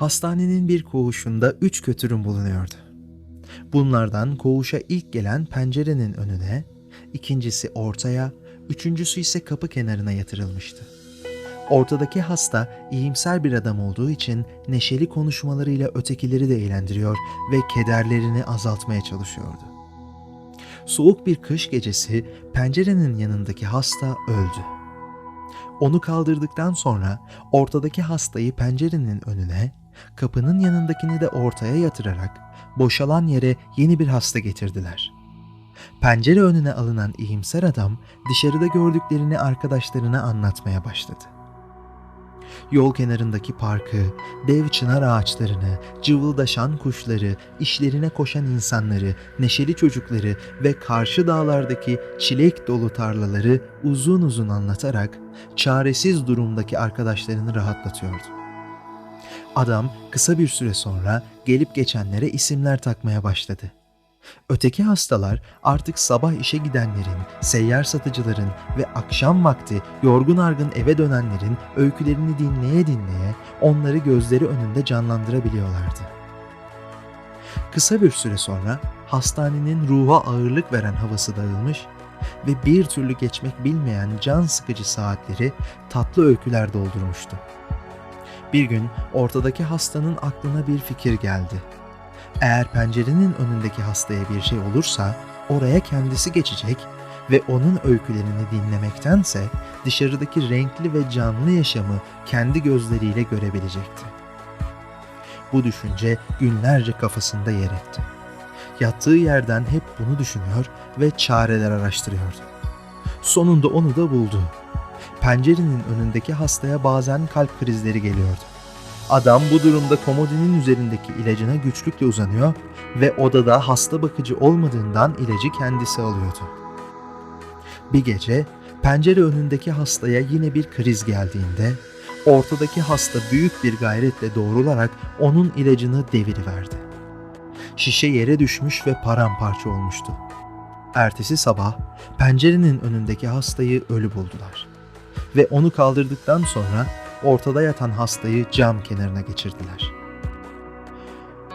Hastanenin bir koğuşunda üç kötürüm bulunuyordu. Bunlardan koğuşa ilk gelen pencerenin önüne, ikincisi ortaya, üçüncüsü ise kapı kenarına yatırılmıştı. Ortadaki hasta iyimser bir adam olduğu için neşeli konuşmalarıyla ötekileri de eğlendiriyor ve kederlerini azaltmaya çalışıyordu. Soğuk bir kış gecesi pencerenin yanındaki hasta öldü. Onu kaldırdıktan sonra ortadaki hastayı pencerenin önüne, kapının yanındakini de ortaya yatırarak boşalan yere yeni bir hasta getirdiler. Pencere önüne alınan iyimser adam dışarıda gördüklerini arkadaşlarına anlatmaya başladı. Yol kenarındaki parkı, dev çınar ağaçlarını, cıvıldaşan kuşları, işlerine koşan insanları, neşeli çocukları ve karşı dağlardaki çilek dolu tarlaları uzun uzun anlatarak çaresiz durumdaki arkadaşlarını rahatlatıyordu. Adam kısa bir süre sonra gelip geçenlere isimler takmaya başladı. Öteki hastalar artık sabah işe gidenlerin, seyyar satıcıların ve akşam vakti yorgun argın eve dönenlerin öykülerini dinleye dinleye onları gözleri önünde canlandırabiliyorlardı. Kısa bir süre sonra hastanenin ruha ağırlık veren havası dağılmış ve bir türlü geçmek bilmeyen can sıkıcı saatleri tatlı öyküler doldurmuştu. Bir gün ortadaki hastanın aklına bir fikir geldi. Eğer pencerenin önündeki hastaya bir şey olursa oraya kendisi geçecek ve onun öykülerini dinlemektense dışarıdaki renkli ve canlı yaşamı kendi gözleriyle görebilecekti. Bu düşünce günlerce kafasında yer etti. Yattığı yerden hep bunu düşünüyor ve çareler araştırıyordu. Sonunda onu da buldu. Pencerenin önündeki hastaya bazen kalp krizleri geliyordu. Adam bu durumda komodinin üzerindeki ilacına güçlükle uzanıyor ve odada hasta bakıcı olmadığından ilacı kendisi alıyordu. Bir gece pencere önündeki hastaya yine bir kriz geldiğinde ortadaki hasta büyük bir gayretle doğrularak onun ilacını deviriverdi. Şişe yere düşmüş ve paramparça olmuştu. Ertesi sabah pencerenin önündeki hastayı ölü buldular ve onu kaldırdıktan sonra ortada yatan hastayı cam kenarına geçirdiler.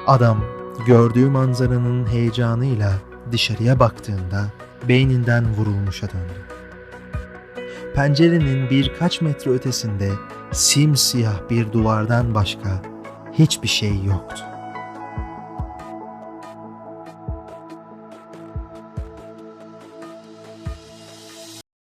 Adam gördüğü manzaranın heyecanıyla dışarıya baktığında beyninden vurulmuşa döndü. Pencerenin birkaç metre ötesinde simsiyah bir duvardan başka hiçbir şey yoktu.